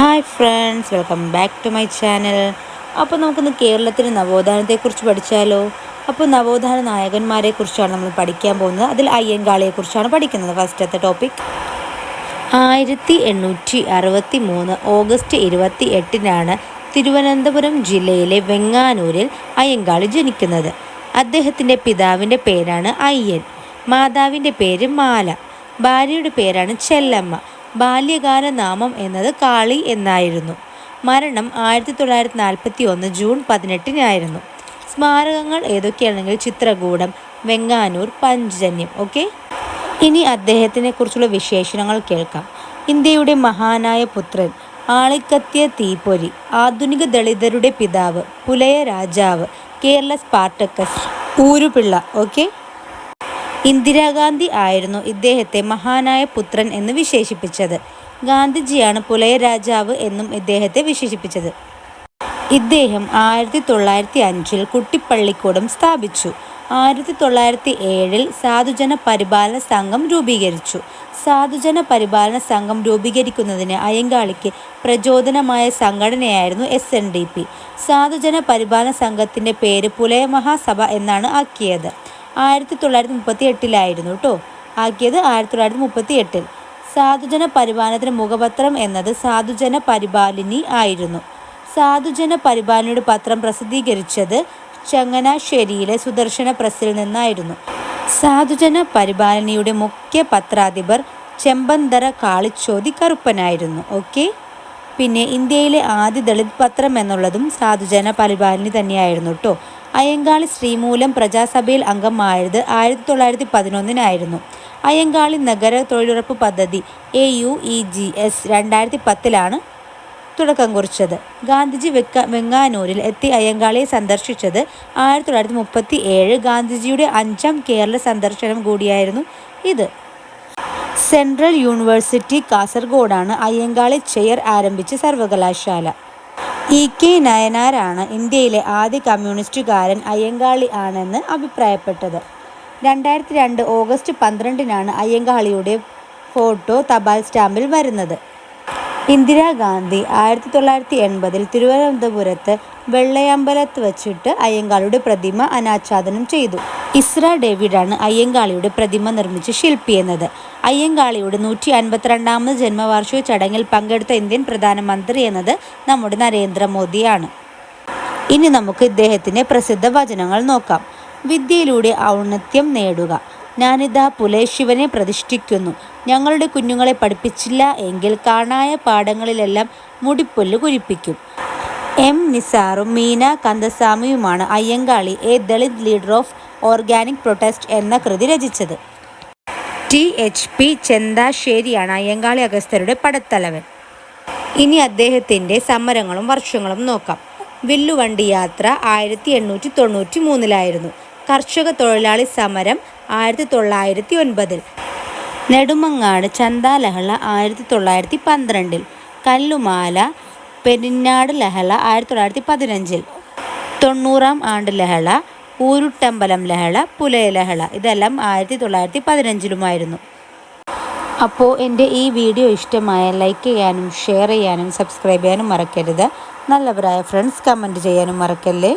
Hi friends welcome back to my channel. അപ്പോൾ നമുക്കിന്ന് കേരളത്തിലെ നവോത്ഥാനത്തെക്കുറിച്ച് പഠിച്ചാലോ? അപ്പോൾ നവോത്ഥാന നായകന്മാരെ കുറിച്ചാണ് നമ്മൾ പഠിക്കാൻ പോകുന്നത്. അതിൽ അയ്യങ്കാളിയെ കുറിച്ചാണ് പഠിക്കുന്നത് ഫസ്റ്റത്തെ ടോപ്പിക്. ആയിരത്തി എണ്ണൂറ്റി അറുപത്തി മൂന്ന് ഓഗസ്റ്റ് ഇരുപത്തി എട്ടിനാണ് തിരുവനന്തപുരം ജില്ലയിലെ വെങ്ങാനൂരിൽ അയ്യങ്കാളി ജനിക്കുന്നത്. അദ്ദേഹത്തിന്റെ പിതാവിന്റെ പേരാണ് അയ്യൻ. മാതാവിന്റെ പേര് മാല. ഭാര്യയുടെ പേരാണ് ചെല്ലമ്മ. ബാല്യകാല നാമം എന്നത് കാളി എന്നായിരുന്നു. മരണം ആയിരത്തി തൊള്ളായിരത്തി നാൽപ്പത്തി ഒന്ന് ജൂൺ പതിനെട്ടിനായിരുന്നു. സ്മാരകങ്ങൾ ഏതൊക്കെയാണെങ്കിൽ ചിത്രകൂടം വെങ്ങാനൂർ പഞ്ചജന്യം ഓക്കെ? ഇനി അദ്ദേഹത്തിനെ കുറിച്ചുള്ള വിശേഷണങ്ങൾ കേൾക്കാം. ഇന്ത്യയുടെ മഹാനായ പുത്രൻ ആളിക്കത്തിയ തീപ്പൊരി ആധുനിക ദളിതരുടെ പിതാവ് പുലയ രാജാവ് കേരള സ്പാർട്ടക്കസ് ഊരുപിള്ള ഓക്കെ? ഇന്ദിരാഗാന്ധി ആയിരുന്നു ഇദ്ദേഹത്തെ മഹാനായ പുത്രൻ എന്ന് വിശേഷിപ്പിച്ചത്. ഗാന്ധിജിയാണ് പുലയ രാജാവ് എന്നും ഇദ്ദേഹത്തെ വിശേഷിപ്പിച്ചത്. ഇദ്ദേഹം ആയിരത്തി തൊള്ളായിരത്തി അഞ്ചിൽ കുട്ടിപ്പള്ളിക്കൂടം സ്ഥാപിച്ചു. ആയിരത്തി തൊള്ളായിരത്തി ഏഴിൽ സാധുജന പരിപാലന സംഘം രൂപീകരിച്ചു. സാധുജന പരിപാലന സംഘം രൂപീകരിക്കുന്നതിന് അയ്യങ്കാളിക്ക് പ്രചോദനമായ സംഘടനയായിരുന്നു എസ് എൻ ഡി പി സാധുജന പരിപാലന സംഘത്തിന്റെ പേര് പുലയ മഹാസഭ എന്നാണ് ആക്കിയത്. ആയിരത്തി തൊള്ളായിരത്തി മുപ്പത്തി എട്ടിലായിരുന്നു കേട്ടോ ആക്കിയത് ആയിരത്തി തൊള്ളായിരത്തി മുപ്പത്തി എട്ടിൽ സാധുജന പരിപാലനത്തിന് മുഖപത്രം എന്നത് സാധുജന പരിപാലിനി ആയിരുന്നു. സാധുജന പരിപാലനയുടെ പത്രം പ്രസിദ്ധീകരിച്ചത് ചങ്ങനാശ്ശേരിയിലെ സുദർശന പ്രസിൽ നിന്നായിരുന്നു. സാധുജന പരിപാലനയുടെ മുഖ്യ പത്രാധിപർ ചെമ്പന്തര കാളിച്ചോതി കറുപ്പനായിരുന്നു. ഓക്കെ? പിന്നെ ഇന്ത്യയിലെ ആദ്യ ദളിത് പത്രം എന്നുള്ളതും സാധുജന പരിപാലനി തന്നെയായിരുന്നു കേട്ടോ അയ്യങ്കാളി ശ്രീമൂലം പ്രജാസഭയിൽ അംഗമായത് ആയിരത്തി തൊള്ളായിരത്തി പതിനൊന്നിനായിരുന്നു അയ്യങ്കാളി നഗര തൊഴിലുറപ്പ് പദ്ധതി A U E G S രണ്ടായിരത്തി പത്തിലാണ് തുടക്കം കുറിച്ചത്. ഗാന്ധിജി വെക്ക വെങ്ങാനൂരിൽ എത്തി അയ്യങ്കാളിയെ സന്ദർശിച്ചത് ആയിരത്തി തൊള്ളായിരത്തി മുപ്പത്തി ഏഴ് ഗാന്ധിജിയുടെ അഞ്ചാം കേരള സന്ദർശനം കൂടിയായിരുന്നു ഇത്. സെൻട്രൽ യൂണിവേഴ്സിറ്റി കാസർഗോഡാണ് അയ്യങ്കാളി ചെയർ ആരംഭിച്ച സർവകലാശാല. ഇ കെ നയനാരാണ് ഇന്ത്യയിലെ ആദ്യ കമ്മ്യൂണിസ്റ്റുകാരൻ അയ്യങ്കാളി ആണെന്ന് അഭിപ്രായപ്പെട്ടത്. രണ്ടായിരത്തി രണ്ട് ഓഗസ്റ്റ് പന്ത്രണ്ടിനാണ് അയ്യങ്കാളിയുടെ ഫോട്ടോ തപാൽ സ്റ്റാമ്പിൽ വരുന്നത്. ഇന്ദിരാഗാന്ധി ആയിരത്തി തൊള്ളായിരത്തി എൺപതിൽ തിരുവനന്തപുരത്ത് വെള്ളയമ്പലത്ത് വച്ചിട്ട് അയ്യങ്കാളിയുടെ പ്രതിമ അനാച്ഛാദനം ചെയ്തു. ഇസ്ര ഡേവിഡാണ് അയ്യങ്കാളിയുടെ പ്രതിമ നിർമ്മിച്ച് ശില്പി എന്നത് അയ്യങ്കാളിയുടെ നൂറ്റി അൻപത്തിരണ്ടാമത് ജന്മവാർഷിക ചടങ്ങിൽ പങ്കെടുത്ത ഇന്ത്യൻ പ്രധാനമന്ത്രി എന്നത് നമ്മുടെ നരേന്ദ്രമോദിയാണ്. ഇനി നമുക്ക് ഇദ്ദേഹത്തിന്റെ പ്രസിദ്ധ വചനങ്ങൾ നോക്കാം. വിദ്യയിലൂടെ ഔന്നത്യം നേടുക. ഞാനിതാ പുലേശിവനെ പ്രതിഷ്ഠിക്കുന്നു. ഞങ്ങളുടെ കുഞ്ഞുങ്ങളെ പഠിപ്പിച്ചില്ല എങ്കിൽ കാണായ പാഠങ്ങളിലെല്ലാം മുടിപ്പൊല്ല് കുരിപ്പിക്കും എം നിസാറും Meena കന്ദസ്വാമിയുമാണ് Ayyankali a Dalit leader of organic protest എന്ന കൃതി രചിച്ചത്. ടി. എച്ച്. പി. ചെന്താശ്ശേരിയാണ് അയ്യങ്കാളി അഗസ്തരുടെ പടത്തലവൻ. ഇനി അദ്ദേഹത്തിന്റെ സമരങ്ങളും വർഷങ്ങളും നോക്കാം. വില്ലുവണ്ടി യാത്ര ആയിരത്തി എണ്ണൂറ്റി തൊണ്ണൂറ്റി മൂന്നിലായിരുന്നു കർഷക തൊഴിലാളി സമരം ആയിരത്തി തൊള്ളായിരത്തി ഒൻപതിൽ നെടുമങ്ങാട് ചന്താ ലഹള ആയിരത്തി തൊള്ളായിരത്തി പന്ത്രണ്ടിൽ കല്ലുമാല പെരിഞ്ഞാട് ലഹള ആയിരത്തി തൊള്ളായിരത്തി പതിനഞ്ചിൽ തൊണ്ണൂറാം ആണ്ട് ലഹള ഊരുട്ടമ്പലം ലഹള പുലയ ലഹള ഇതെല്ലാം ആയിരത്തി തൊള്ളായിരത്തി പതിനഞ്ചിലുമായിരുന്നു അപ്പോൾ എന്റെ ഈ വീഡിയോ ഇഷ്ടമായ ലൈക്ക് ചെയ്യാനും ഷെയർ ചെയ്യാനും സബ്സ്ക്രൈബ് ചെയ്യാനും മറക്കരുത്. നല്ലവരായ ഫ്രണ്ട്സ് കമന്റ് ചെയ്യാനും മറക്കല്ലേ?